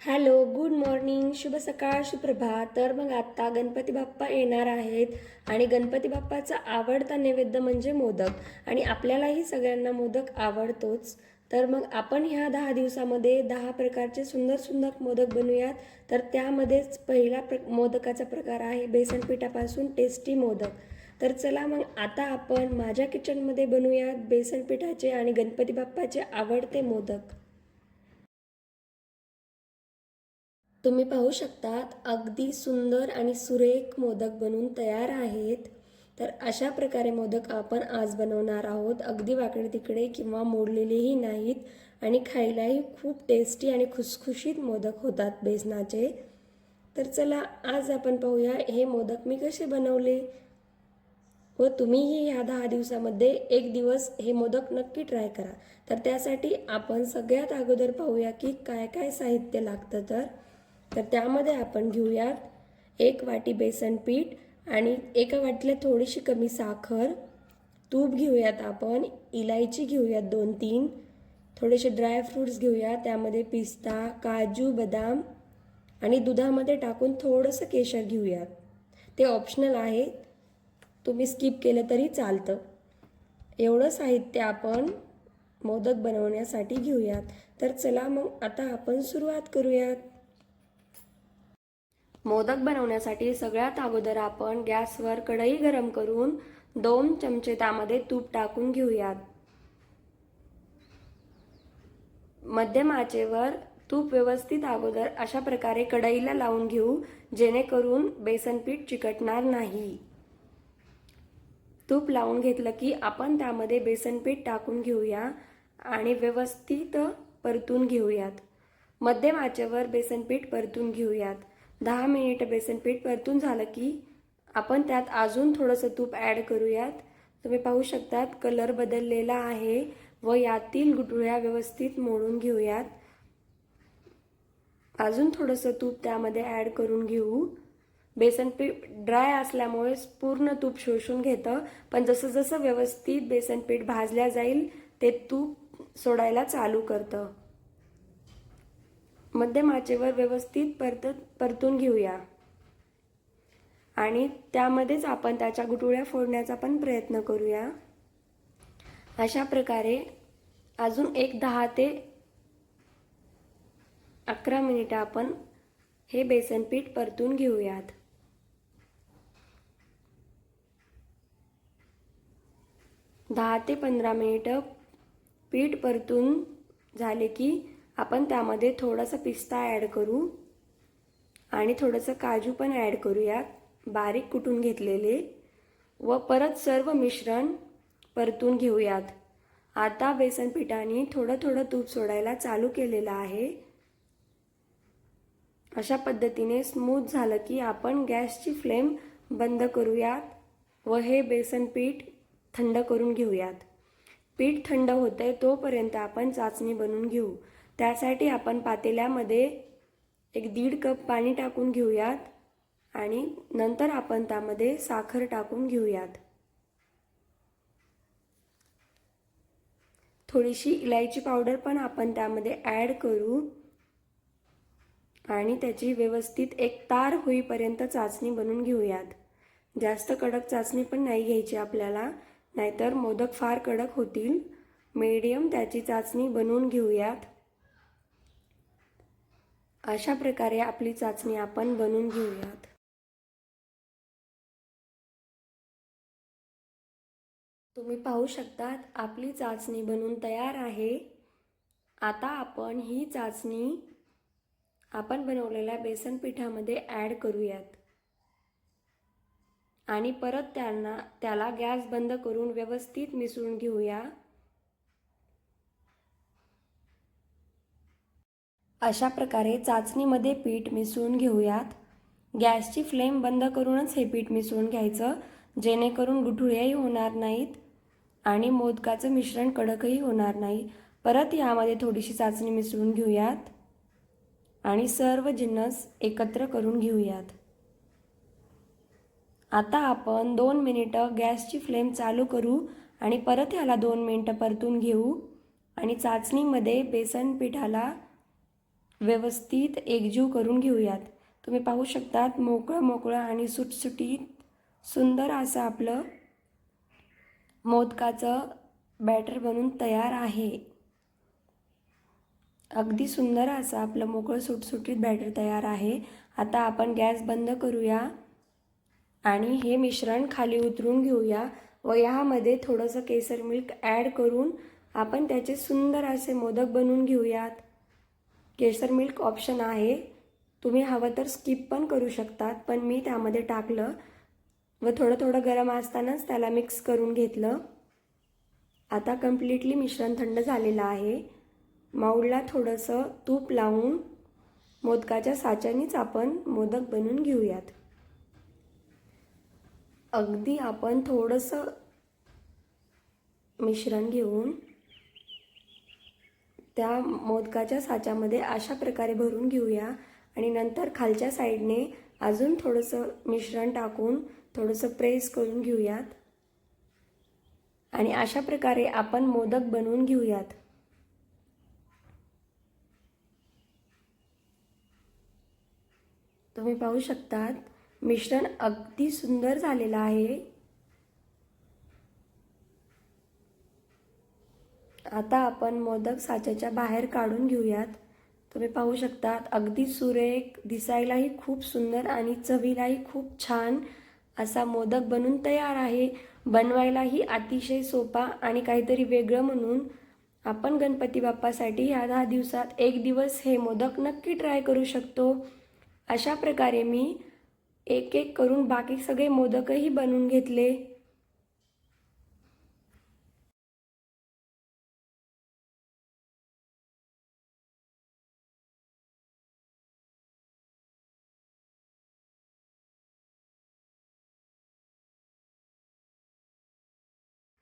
Hello good morning शुभ सकाळ सुप्रभात. तर मग आत्ता गणपती बाप्पा येणार आहेत आणि गणपती बाप्पाचा आवडता नैवेद्य म्हणजे मोदक. आणि आपल्यालाही सगळ्यांना मोदक आवडतोच. तर मग आपण ह्या दहा दिवसामध्ये दहा प्रकारचे सुंदर सुंदर मोदक बनवूयात. तर त्यामध्येच पहिला प्र मोदकाचा प्रकार आहे बेसन पिठापासून टेस्टी मोदक. तर चला मग आता आपण माझ्या किचनमध्ये बनवूयात बेसन पिठाचे आणि गणपती बाप्पाचे आवडते मोदक. तुम्ही पाहू शकतात अगदी सुंदर आणि सुरेख मोदक बनून तयार आहेत. तर अशा प्रकारे मोदक आपण आज बनवणार आहोत. अगदी वाकडे तिकडे किंवा मोडलेलेही नाहीत आणि खायलाही खूप टेस्टी आणि खुसखुशीत मोदक होतात बेसनाचे. तर चला आज आपण पाहूया हे मोदक मी कसे बनवले. व तुम्हीही ह्या दहा दिवसामध्ये एक दिवस हे मोदक नक्की ट्राय करा. तर त्यासाठी आपण सगळ्यात अगोदर पाहूया की काय काय साहित्य लागतं तर. तर त्यामध्ये आपण घेऊयात एक वाटी बेसन पीठ आणि एका वाटीला थोडीशी कमी साखर. तूप घेऊयात आपण इलायची घेऊयात दोन तीन. थोडेसे ड्रायफ्रूट्स घेऊया त्यामध्ये पिस्ता काजू बदाम आणि दुधामध्ये टाकून थोडंसं केशर घेऊयात. ते ऑप्शनल आहे. तुम्ही स्किप केलं तरी चालतं. एवढं साहित्य आपण मोदक बनवण्यासाठी घेऊयात. तर चला मग आता आपण सुरुवात करूयात. मोदक बनवण्यासाठी सगळ्यात अगोदर आपण गॅसवर कढई गरम करून दोन चमचे त्यामध्ये तूप टाकून घेऊयात. मध्यम आचेवर तूप व्यवस्थित अगोदर अशा प्रकारे कढईला लावून घेऊ जेणेकरून बेसन पीठ चिकटणार नाही. तूप लावून घेतलं की आपण त्यामध्ये बेसन पीठ टाकून घेऊया आणि व्यवस्थित परतून घेऊयात. मध्यम आचेवर बेसन पीठ परतून घेऊयात. दहा मिनिट बेसन पीठ परतून झालं की आपण त्यात अजून थोडंसं तूप ॲड करूयात. तुम्ही पाहू शकतात कलर बदललेला आहे व यातील गुटळ्या व्यवस्थित मोडून घेऊयात. अजून थोडंसं तूप त्यामध्ये ॲड करून घेऊ. बेसन पीठ ड्राय असल्यामुळे पूर्ण तूप शोषून घेतं पण जसं जसं व्यवस्थित बेसन पीठ भाजल्या जाईल ते तूप सोडायला चालू करतं. मध्यम आचेवर व्यवस्थित परत परतून घेऊया. आणि त्यामध्येच आपण त्याच्या गुटुळ्या फोडण्याचा पण प्रयत्न करूया. अशा प्रकारे अजून एक दहा ते अकरा मिनिटं आपण हे बेसन पीठ परतून घेऊयात. दहा ते पंधरा मिनिटं पीठ परतून झाले की आपण त्यामध्ये थोडासा पिस्ता ॲड करू आणि थोडंसं काजू पण ॲड करूयात. बारीक कुटून घेतलेले. व परत सर्व मिश्रण परतून घेऊयात. आता बेसन पिठाने थोडं थोडं तूप सोडायला चालू केलेलं आहे. अशा पद्धतीने स्मूथ झालं की आपण गॅसची फ्लेम बंद करूयात व हे बेसन पीठ थंड करून घेऊयात. पीठ थंड होतंय तोपर्यंत आपण चाचणी बनवून घेऊ. त्यासाठी आपण पातेल्यामध्ये एक दीड कप पाणी टाकून घेऊयात आणि नंतर आपण त्यामध्ये साखर टाकून घेऊयात. थोडीशी इलायची पावडर पण आपण त्यामध्ये ॲड करू आणि त्याची व्यवस्थित एक तार होईपर्यंत चाचणी बनवून घेऊयात. जास्त कडक चाचणी पण नाही घ्यायची आपल्याला नाहीतर मोदक फार कडक होतील. मीडियम त्याची चाचणी बनवून घेऊयात. अशा प्रकारे आपली चाचणी आपण बनवून घेऊयात. तुम्ही पाहू शकतात आपली चाचणी बनवून तयार आहे. आता आपण ही चाचणी आपण बनवलेल्या बेसन पिठामध्ये ॲड करूयात. आणि परत त्यांना त्याला गॅस बंद करून व्यवस्थित मिसळून घेऊया. अशा प्रकारे चाचणीमध्ये पीठ मिसळून घेऊयात. गॅसची फ्लेम बंद करूनच हे पीठ मिसळून घ्यायचं जेणेकरून गुठुळ्याही होणार नाहीत आणि मोदकाचं मिश्रण कडकही होणार नाही. परत यामध्ये थोडीशी चाचणी मिसळून घेऊयात आणि सर्व जिन्नस एकत्र करून घेऊयात. आता आपण दोन मिनिटं गॅसची फ्लेम चालू करू आणि परत ह्याला दोन मिनटं परतून घेऊ आणि चाचणीमध्ये बेसन पिठाला व्यवस्थित एकजीव करून घेऊयात. तुम्ही पाहू शकतात मोकळं मोकळं आणि सुटसुटीत सुंदर असं आपलं मोदकाचं बॅटर बनून तयार आहे. अगदी सुंदर असं आपलं मोकळं सुटसुटीत बॅटर तयार आहे. आता आपण गॅस बंद करूया आणि हे मिश्रण खाली उतरून घेऊया व यामध्ये थोडंसं केसर मिल्क ॲड करून आपण त्याचे सुंदर असे मोदक बनवून घेऊयात. केसर मिल्क ऑप्शन आहे. तुम्ही हवं तर स्किप पण करू शकतात पण मी त्यामध्ये टाकलं व थोडं थोडं गरम असतानाच त्याला मिक्स करून घेतलं. आता कम्प्लिटली मिश्रण थंड झालेलं आहे. माऊडला थोडंसं तूप लावून मोदकाच्या साच्यानीच आपण मोदक बनवून घेऊयात. अगदी आपण थोडंसं मिश्रण घेऊन त्या मोदकाच्या साच्यामध्ये अशा प्रकारे भरून घेऊया. आणि नंतर खालच्या साईडने अजून थोडंसं मिश्रण टाकून थोडंसं प्रेस करून घेऊयात. आणि अशा प्रकारे आपण मोदक बनवून घेऊयात. तुम्ही पाहू शकतात मिश्रण अगदी सुंदर झालेलं आहे. आता आपण मोदक साच्याच्या बाहेर काढून घेऊयात. तुम्ही पाहू शकतात अगदी सुरेख दिसायलाही खूप सुंदर आणि चवीलाही खूप छान असा मोदक बनून तयार आहे. बनवायलाही अतिशय सोपा आणि काहीतरी वेगळं म्हणून आपण गणपती बाप्पासाठी ह्या दहा दिवसात एक दिवस हे मोदक नक्की ट्राय करू शकतो. अशा प्रकारे मी एक एक करून बाकी सगळे मोदकही बनवून घेतले.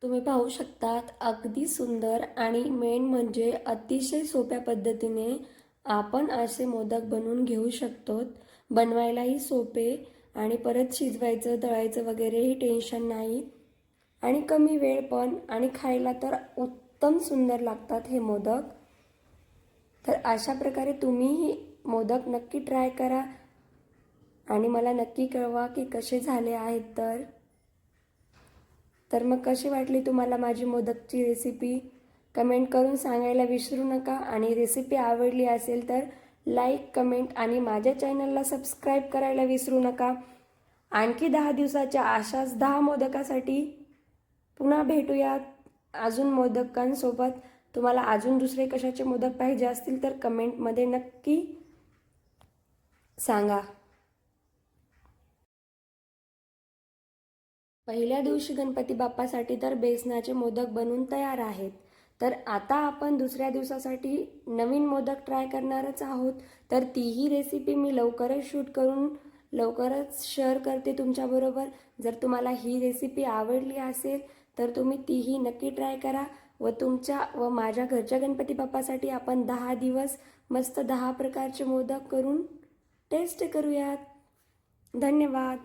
तुम्ही पाहू शकतात अगदी सुंदर आणि मेन म्हणजे अतिशय सोप्या पद्धतीने आपण असे मोदक बनवून घेऊ शकतो बनवायलाही सोपे आणि परत शिजवायचं तळायचं वगैरेही टेन्शन नाही. आणि कमी वेळ पण आणि खायला तर उत्तम सुंदर लागतात हे मोदक. तर अशा प्रकारे तुम्हीही मोदक नक्की ट्राय करा. आणि मला नक्की कळवा की कसे झाले आहेत तर. तर मग कशी वाटली तुम्हाला माझी मोदकची रेसिपी कमेंट करून सांगायला विसरू नका. आणि रेसिपी आवडली असेल तर लाईक कमेंट आणि माझ्या चॅनलला सबस्क्राईब करायला विसरू नका. आणखी दहा दिवसाच्या अशाच दहा मोदकासाठी पुन्हा भेटूयात अजून मोदकांसोबत. तुम्हाला अजून दुसरे कशाचे मोदक पाहिजे असतील तर कमेंटमध्ये नक्की सांगा. पहिल्या दिवशी गणपती बाप्पासाठी तर बेसनाचे मोदक बनवून तयार आहेत. तर आता आपण दुसऱ्या दिवसासाठी नवीन मोदक ट्राय करणारच आहोत. तर तीही रेसिपी मी लवकरच शूट करून लवकरच शेअर करते तुमच्याबरोबर. जर तुम्हाला ही रेसिपी आवडली असेल तर तुम्ही तीही नक्की ट्राय करा व तुमच्या व माझ्या घरच्या गणपती बाप्पासाठी आपण दहा दिवस मस्त दहा प्रकारचे मोदक करून टेस्ट करूयात. धन्यवाद.